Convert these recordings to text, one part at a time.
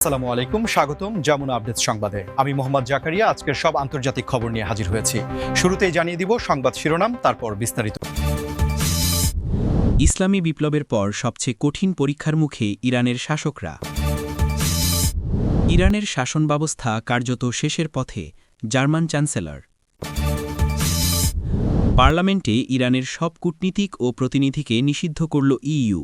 আসসালামু আলাইকুম, স্বাগতম যমুনা আপডেট সংবাদে। আমি মোহাম্মদ জাকারিয়া, আজকের সব আন্তর্জাতিক খবর নিয়ে হাজির হয়েছি। শুরুতেই জানিয়ে দিব সংবাদ শিরোনাম, তারপর বিস্তারিত। ইসলামী বিপ্লবের পর সবচেয়ে কঠিন পরীক্ষার মুখে ইরানের শাসকরা। ইরানের শাসন ব্যবস্থা কার্যত শেষের পথে, জার্মান চ্যান্সেলর। পার্লামেন্টে ইরানের সব কূটনীতিক ও প্রতিনিধিকে নিষিদ্ধ করল ইইউ।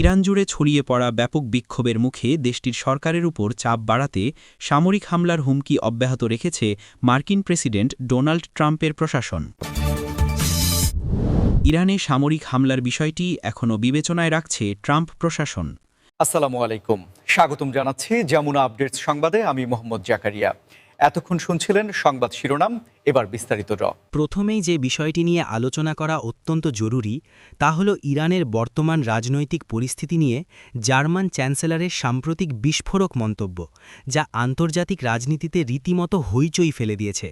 ইরান জুড়ে ছড়িয়ে পড়া ব্যাপক বিক্ষোভের মুখে দেশটির সরকারের উপর চাপ বাড়াতে সামরিক হামলার হুমকি অব্যাহত রেখেছে মার্কিন প্রেসিডেন্ট ডোনাল্ড ট্রাম্পের প্রশাসন। ইরানে সামরিক হামলার বিষয়টি এখনও বিবেচনায় রাখছে ট্রাম্প প্রশাসন। আসসালামু আলাইকুম। স্বাগতম জানাচ্ছি যমুনা আপডেট সংবাদে, আমি মোহাম্মদ জাকারিয়া। এতক্ষণ শুনছিলেন সংবাদ শিরোনাম এবার বিস্তারিত র প্রথমেই যে বিষয়টি নিয়ে আলোচনা করা অত্যন্ত জরুরি, তা হল ইরানের বর্তমান রাজনৈতিক পরিস্থিতি নিয়ে জার্মান চ্যান্সেলরের সাম্প্রতিক বিস্ফোরক মন্তব্য, যা আন্তর্জাতিক রাজনীতিতে রীতিমতো হইচই ফেলে দিয়েছে।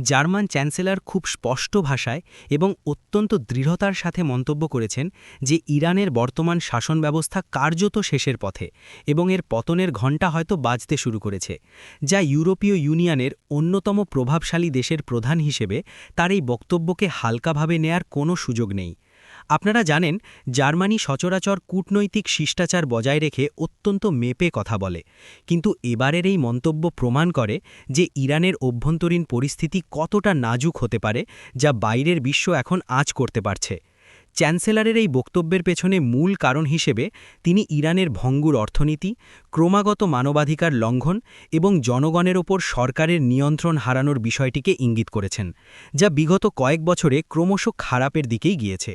জার্মান চ্যান্সেলর খুব স্পষ্ট ভাষায় এবং অত্যন্ত দৃঢ়তার সাথে মন্তব্য করেছেন যে ইরানের বর্তমান শাসন ব্যবস্থা কার্যত শেষের পথে এবং এর পতনের ঘণ্টা হয়তো বাজতে শুরু করেছে, যা ইউরোপীয় ইউনিয়নের অন্যতম প্রভাবশালী দেশের প্রধান হিসেবে তার এই বক্তব্যকে হালকাভাবে নেয়ার কোনো সুযোগ নেই। আপনারা জানেন, জার্মানি সচরাচর কূটনৈতিক শিষ্টাচার বজায় রেখে অত্যন্ত মেপে কথা বলে। কিন্তু এবারের এই মন্তব্য প্রমাণ করে যে ইরানের অভ্যন্তরীণ পরিস্থিতি কতটা নাজুক হতে পারে, যা বাইরের বিশ্ব এখন আজ করতে পারছে। চ্যান্সেলরের এই বক্তব্যের পেছনে মূল কারণ হিসেবে তিনি ইরানের ভঙ্গুর অর্থনীতি, ক্রমাগত মানবাধিকার লঙ্ঘন এবং জনগণের ওপর সরকারের নিয়ন্ত্রণ হারানোর বিষয়টিকে ইঙ্গিত করেছেন, যা বিগত কয়েক বছরে ক্রমশ খারাপের দিকেই গিয়েছে।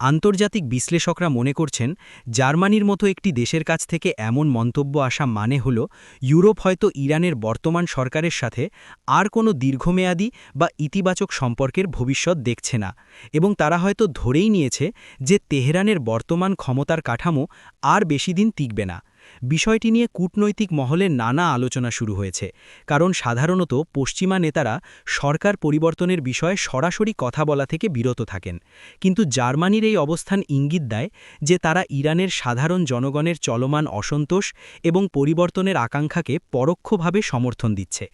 আন্তর্জাতিক বিশ্লেষকরা মনে করছেন, জার্মানির মতো একটি দেশের কাছ থেকে এমন মন্তব্য আসা মানে হল, ইউরোপ হয়তো ইরানের বর্তমান সরকারের সাথে আর কোনো দীর্ঘমেয়াদী বা ইতিবাচক সম্পর্কের ভবিষ্যৎ দেখছে না এবং তারা হয়তো ধরেই নিয়েছে যে তেহরানের বর্তমান ক্ষমতার কাঠামো আর বেশি দিন টিকবে না। বিষয়টি নিয়ে কূটনৈতিক মহলে নানা আলোচনা শুরু হয়েছে। কারণ সাধারণত পশ্চিমা নেতারা সরকার পরিবর্তনের বিষয়ে সরাসরি কথা বলা থেকে বিরত থাকেন। কিন্তু জার্মানির এই অবস্থান ইঙ্গিত দেয় যে তারা ইরানের সাধারণ জনগণের চলমান অসন্তোষ এবং পরিবর্তনের আকাঙ্ক্ষাকে পরোক্ষভাবে সমর্থন দিচ্ছে।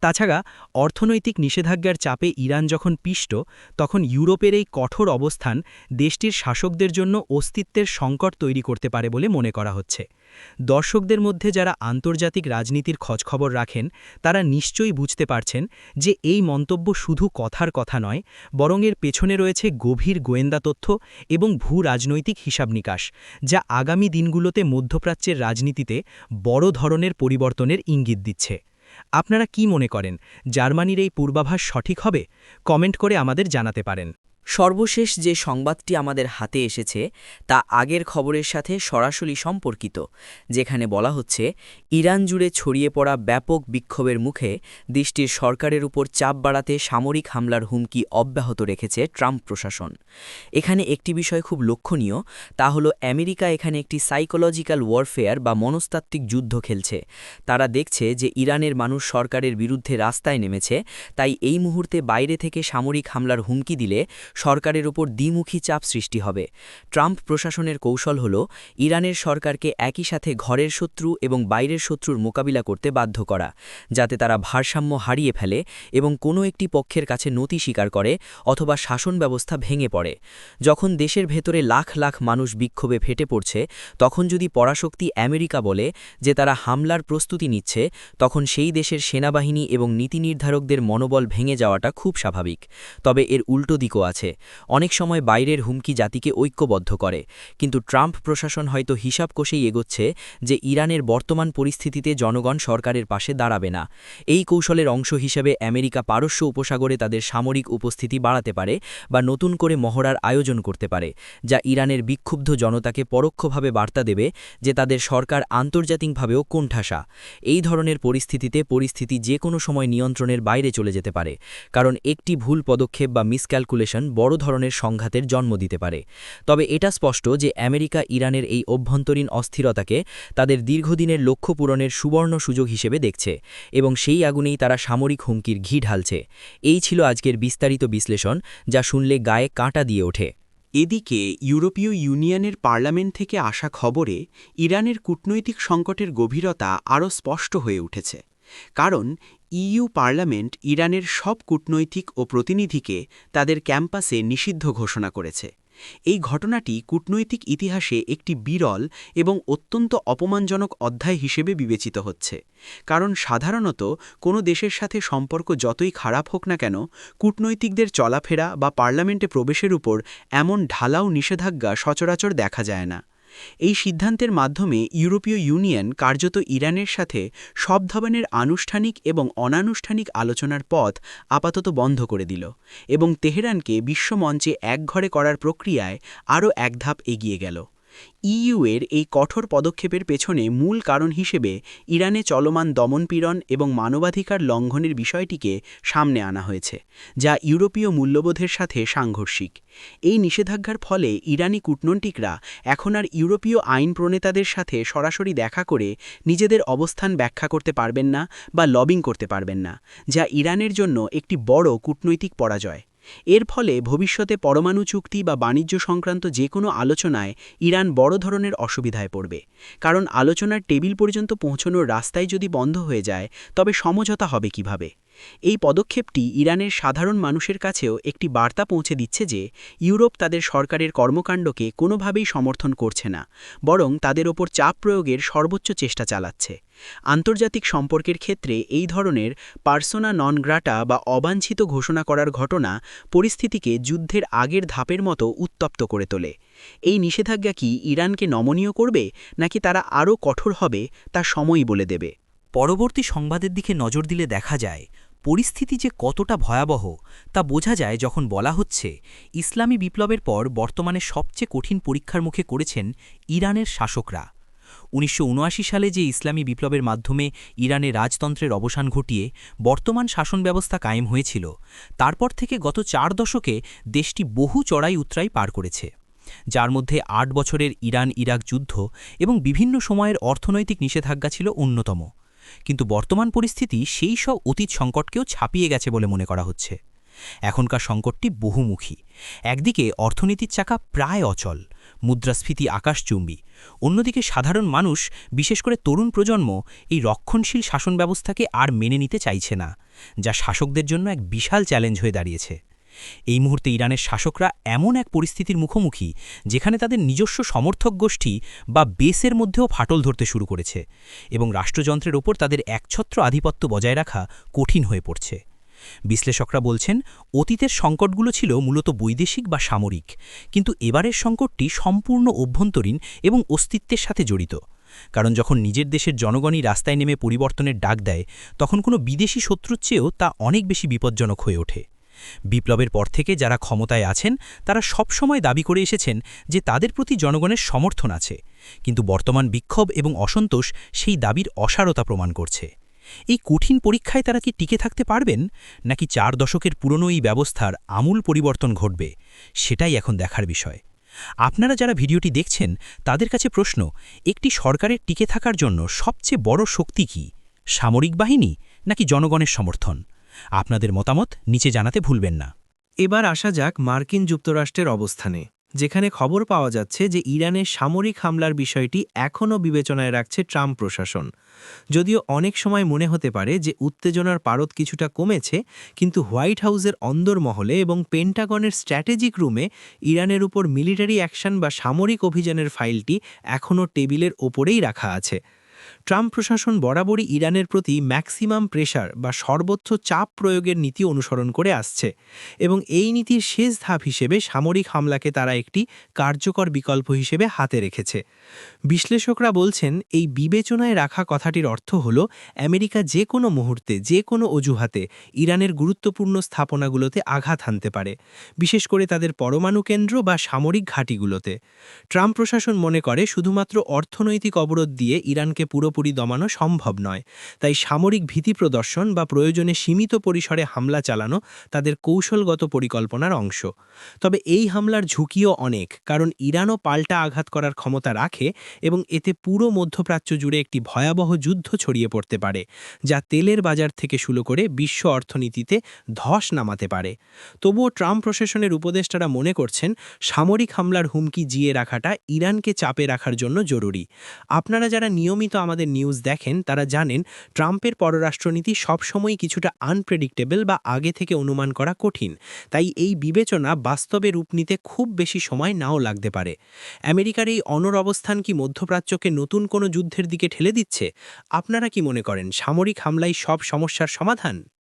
তাছাড়া অর্থনৈতিক নিষেধাজ্ঞার চাপে ইরান যখন পিষ্ট, তখন ইউরোপের এই কঠোর অবস্থান দেশটির শাসকদের জন্য অস্তিত্বের সংকট তৈরি করতে পারে বলে মনে করা হচ্ছে। দর্শকদের মধ্যে যারা আন্তর্জাতিক রাজনীতির খোঁজখবর রাখেন, তারা নিশ্চয়ই বুঝতে পারছেন যে এই মন্তব্য শুধু কথার কথা নয়, বরং এর পেছনে রয়েছে গভীর গোয়েন্দা তথ্য এবং ভূ রাজনৈতিক হিসাব নিকাশ, যা আগামী দিনগুলোতে মধ্যপ্রাচ্যের রাজনীতিতে বড় ধরনের পরিবর্তনের ইঙ্গিত দিচ্ছে। আপনারা কি মনে করেন, জার্মানির এই পূর্বাভাস সঠিক হবে? কমেন্ট করে আমাদের জানাতে পারেন। সর্বশেষ যে সংবাদটি আমাদের হাতে এসেছে, তা আগের খবরের সাথে সরাসরি সম্পর্কিত, যেখানে বলা হচ্ছে, ইরান জুড়ে ছড়িয়ে পড়া ব্যাপক বিক্ষোভের মুখে দেশটির সরকারের উপর চাপ বাড়াতে সামরিক হামলার হুমকি অব্যাহত রেখেছে ট্রাম্প প্রশাসন। এখানে একটি বিষয় খুব লক্ষণীয়, তা হল আমেরিকা এখানে একটি সাইকোলজিক্যাল ওয়ারফেয়ার বা মনস্তাত্ত্বিক যুদ্ধ খেলছে। তারা দেখছে যে ইরানের মানুষ সরকারের বিরুদ্ধে রাস্তায় নেমেছে, তাই এই মুহূর্তে বাইরে থেকে সামরিক হামলার হুমকি দিলে সরকারের ওপর দ্বিমুখী চাপ সৃষ্টি হবে। ট্রাম্প প্রশাসনের কৌশল হল, ইরানের সরকারকে একই সাথে ঘরের শত্রু এবং বাইরের শত্রুর মোকাবিলা করতে বাধ্য করা, যাতে তারা ভারসাম্য হারিয়ে ফেলে এবং কোনো একটি পক্ষের কাছে নতি স্বীকার করে অথবা শাসন ব্যবস্থা ভেঙে পড়ে। যখন দেশের ভেতরে লাখ লাখ মানুষ বিক্ষোভে ফেটে পড়ছে, তখন যদি পরাশক্তি আমেরিকা বলে যে তারা হামলার প্রস্তুতি নিচ্ছে, তখন সেই দেশের সেনাবাহিনী এবং নীতি নির্ধারকদের মনোবল ভেঙে যাওয়াটা খুব স্বাভাবিক। তবে এর উল্টো দিকও আছে। অনেক সময় বাইরের হুমকি জাতিকে ঐক্যবদ্ধ করে। কিন্তু ট্রাম্প প্রশাসন হয়তো হিসাব কষেই এগোচ্ছে যে ইরানের বর্তমান পরিস্থিতিতে জনগণ সরকারের পাশে দাঁড়াবে না। এই কৌশলের অংশ হিসেবে আমেরিকা পারস্য উপসাগরে তাদের সামরিক উপস্থিতি বাড়াতে পারে বা নতুন করে মহড়ার আয়োজন করতে পারে, যা ইরানের বিক্ষুব্ধ জনতাকে পরোক্ষভাবে বার্তা দেবে যে তাদের সরকার আন্তর্জাতিকভাবেও কোণঠাসা। এই ধরনের পরিস্থিতিতে পরিস্থিতি যে কোনো সময় নিয়ন্ত্রণের বাইরে চলে যেতে পারে, কারণ একটি ভুল পদক্ষেপ বা মিসক্যালকুলেশন বড় ধরনের সংঘাতের জন্ম দিতে পারে। তবে এটা স্পষ্ট যে আমেরিকা ইরানের এই অভ্যন্তরীণ অস্থিরতাকে তাদের দীর্ঘদিনের লক্ষ্য পূরণের সুবর্ণ সুযোগ হিসেবে দেখছে এবং সেই আগুনেই তারা সামরিক হুমকির ঘি ঢালছে। এই ছিল আজকের বিস্তারিত বিশ্লেষণ, যা শুনলে গায়ে কাঁটা দিয়ে ওঠে। এদিকে, ইউরোপীয় ইউনিয়নের পার্লামেন্ট থেকে আসা খবরে ইরানের কূটনৈতিক সংকটের গভীরতা আরও স্পষ্ট হয়ে উঠেছে। কারণ ইইউ পার্লামেন্ট ইরানের সব কূটনৈতিক ও প্রতিনিধিকে তাদের ক্যাম্পাসে নিষিদ্ধ ঘোষণা করেছে। এই ঘটনাটি কূটনৈতিক ইতিহাসে একটি বিরল এবং অত্যন্ত অপমানজনক অধ্যায় হিসেবে বিবেচিত হচ্ছে। কারণ সাধারণত কোনো দেশের সাথে সম্পর্ক যতই খারাপ হোক না কেন, কূটনৈতিকদের চলাফেরা বা পার্লামেন্টে প্রবেশের উপর এমন ঢালাও নিষেধাজ্ঞা সচরাচর দেখা যায় না। এই সিদ্ধান্তের মাধ্যমে ইউরোপীয় ইউনিয়ন কার্যত ইরানের সাথে সব ধরনের আনুষ্ঠানিক এবং অনানুষ্ঠানিক আলোচনার পথ আপাতত বন্ধ করে দিল এবং তেহরানকে বিশ্বমঞ্চে একঘরে করার প্রক্রিয়ায় আরও এক ধাপ এগিয়ে গেল। ইইউ এর এই কঠোর পদক্ষেপের পেছনে মূল কারণ হিসেবে ইরানে চলমান দমনপীড়ন এবং মানবাধিকার লঙ্ঘনের বিষয়টিকে সামনে আনা হয়েছে, যা ইউরোপীয় মূল্যবোধের সাথে সাংঘর্ষিক। এই নিষেধাজ্ঞার ফলে ইরানি কূটনৈতিকরা এখন আর ইউরোপীয় আইন প্রণেতাদের সাথে সরাসরি দেখা করে নিজেদের অবস্থান ব্যাখ্যা করতে পারবেন না বা লবিং করতে পারবেন না, যা ইরানের জন্য একটি বড় কূটনৈতিক পরাজয়। এর ফলে ভবিষ্যতে পরমাণু চুক্তি বা বাণিজ্য সংক্রান্ত যে কোনো আলোচনায় ইরান বড় ধরনের অসুবিধায় পড়বে। কারণ আলোচনার টেবিল পর্যন্ত পৌঁছনোর রাস্তায় যদি বন্ধ হয়ে যায়, তবে সমঝোতা হবে কীভাবে? এই পদক্ষেপটি ইরানের সাধারণ মানুষের কাছেও একটি বার্তা পৌঁছে দিচ্ছে যে ইউরোপ তাদের সরকারের কর্মকাণ্ডকে কোনোভাবেই সমর্থন করছে না, বরং তাদের ওপর চাপ প্রয়োগের সর্বোচ্চ চেষ্টা চালাচ্ছে। আন্তর্জাতিক সম্পর্কের ক্ষেত্রে এই ধরনের পার্সোনা নন গ্রাটা বা অবাঞ্ছিত ঘোষণা করার ঘটনা পরিস্থিতিকে যুদ্ধের আগের ধাপের মতো উত্তপ্ত করে তোলে। এই নিষেধাজ্ঞা কি ইরানকে নমনীয় করবে, নাকি তারা আরও কঠোর হবে, তা সময়ই বলে দেবে। পরবর্তী সংবাদের দিকে নজর দিলে দেখা যায়, পরিস্থিতি যে কতটা ভয়াবহ, তা বোঝা যায় যখন বলা হচ্ছে, ইসলামী বিপ্লবের পর বর্তমানে সবচেয়ে কঠিন পরীক্ষার মুখে করেছেন ইরানের শাসকরা। উনিশশো উনআশি সালে যে ইসলামী বিপ্লবের মাধ্যমে ইরানে রাজতন্ত্রের অবসান ঘটিয়ে বর্তমান শাসন ব্যবস্থা কায়েম হয়েছিল, তারপর থেকে গত চার দশকে দেশটি বহু চড়াই উতরাই পার করেছে, যার মধ্যে আট বছরের ইরান ইরাক যুদ্ধ এবং বিভিন্ন সময়ের অর্থনৈতিক নিষেধাজ্ঞা ছিল অন্যতম। কিন্তু বর্তমান পরিস্থিতি সেই সব অতীত সংকটকেও ছাপিয়ে গেছে বলে মনে করা হচ্ছে। এখনকার সংকটটি বহুমুখী। একদিকে অর্থনীতির চাকা প্রায় অচল, মুদ্রাস্ফীতি আকাশচুম্বী। অন্যদিকে সাধারণ মানুষ, বিশেষ করে তরুণ প্রজন্ম, এই রক্ষণশীল শাসন ব্যবস্থাকে আর মেনে নিতে চাইছে না, যা শাসকদের জন্য এক বিশাল চ্যালেঞ্জ হয়ে দাঁড়িয়েছে। এই মুহূর্তে ইরানের শাসকরা এমন এক পরিস্থিতির মুখোমুখি, যেখানে তাদের নিজস্ব সমর্থক গোষ্ঠী বা বেসের মধ্যেও ফাটল ধরতে শুরু করেছে এবং রাষ্ট্রযন্ত্রের ওপর তাদের একছত্র আধিপত্য বজায় রাখা কঠিন হয়ে পড়ছে। বিশ্লেষকরা বলছেন, অতীতের সংকটগুলো ছিল মূলত বৈদেশিক বা সামরিক, কিন্তু এবারের সংকটটি সম্পূর্ণ অভ্যন্তরীণ এবং অস্তিত্বের সাথে জড়িত। কারণ যখন নিজের দেশের জনগণই রাস্তায় নেমে পরিবর্তনের ডাক দেয়, তখন কোনো বিদেশি শত্রুর চেয়েও তা অনেক বেশি বিপজ্জনক হয়ে ওঠে। বিপ্লবের পর থেকে যারা ক্ষমতায় আছেন, তারা সবসময় দাবি করে এসেছেন যে তাদের প্রতি জনগণের সমর্থন আছে। কিন্তু বর্তমান বিক্ষোভ এবং অসন্তোষ সেই দাবির অসারতা প্রমাণ করছে। এই কঠিন পরীক্ষায় তারা কি টিকে থাকতে পারবেন? নাকি চার দশকের পুরনো এই ব্যবস্থার আমূল পরিবর্তন ঘটবে? সেটাই এখন দেখার বিষয়। আপনারা যারা ভিডিওটি দেখছেন, তাদের কাছে প্রশ্ন, একটি সরকারের টিকে থাকার জন্য সবচেয়ে বড় শক্তি কি? সামরিক বাহিনী নাকি জনগণের সমর্থন? আপনাদের মতামত নিচে জানাতে ভুলবেন না। এবার আসা যাক মার্কিন যুক্তরাষ্ট্রের অবস্থানে, যেখানে খবর পাওয়া যাচ্ছে যে ইরানের সামরিক হামলার বিষয়টি এখনও বিবেচনায় রাখছে ট্রাম্প প্রশাসন। যদিও অনেক সময় মনে হতে পারে যে উত্তেজনার পারদ কিছুটা কমেছে, কিন্তু হোয়াইট হাউসের অন্দরমহলে এবং পেন্টাগনের স্ট্র্যাটেজিক রুমে ইরানের উপর মিলিটারি অ্যাকশন বা সামরিক অভিযানের ফাইলটি এখনও টেবিলের ওপরেই রাখা আছে। ট্রাম্প প্রশাসন বরাবরই ইরানের প্রতি ম্যাক্সিমাম প্রেশার বা সর্বোচ্চ চাপ প্রয়োগের নীতি অনুসরণ করে আসছে এবং এই নীতির শেষ ধাপ হিসেবে সামরিক হামলাকে তারা একটি কার্যকর বিকল্প হিসেবে হাতে রেখেছে। বিশ্লেষকরা বলছেন, এই বিবেচনায় রাখা কথাটির অর্থ হল, আমেরিকা যে কোনো মুহূর্তে, যে কোনো অজুহাতে ইরানের গুরুত্বপূর্ণ স্থাপনাগুলোতে আঘাত হানতে পারে, বিশেষ করে তাদের পরমাণু কেন্দ্র বা সামরিক ঘাঁটিগুলোতে। ট্রাম্প প্রশাসন মনে করে, শুধুমাত্র অর্থনৈতিক অবরোধ দিয়ে ইরানকে পুরো পুরোপুরি দমানো সম্ভব নয়। তাই সামরিক ভীতি প্রদর্শন বা প্রয়োজনে সীমিত পরিসরে হামলা চালানো তাদের কৌশলগত পরিকল্পনার অংশ। তবে এই হামলার ঝুঁকিও অনেক, কারণ ইরানও পাল্টা আঘাত করার ক্ষমতা রাখে এবং এতে পুরো মধ্যপ্রাচ্য জুড়ে একটি ভয়াবহ যুদ্ধ ছড়িয়ে পড়তে পারে, যা তেলের বাজার থেকে শুরু করে বিশ্ব অর্থনীতিতে ধস নামাতে পারে। তবুও ট্রাম্প প্রশাসনের উপদেষ্টারা মনে করছেন, সামরিক হামলার হুমকি জিয়ে রাখাটা ইরানকে চাপে রাখার জন্য জরুরি। আপনারা যারা নিয়মিত আমাদের নিউজ দেখেন, তারা জানেন ট্রাম্পের পররাষ্ট্রনীতি সবসময়ই কিছুটা আনপ্রেডিক্টেবল বা আগে থেকে অনুমান করা কঠিন। তাই এই বিবেচনা বাস্তবে রূপ নিতে খুব বেশি সময় নাও লাগতে পারে। আমেরিকার এই অনর অবস্থান কি মধ্যপ্রাচ্যকে নতুন কোনো যুদ্ধের দিকে ঠেলে দিচ্ছে? আপনারা কি মনে করেন, সামরিক হামলাই সব সমস্যার সমাধান?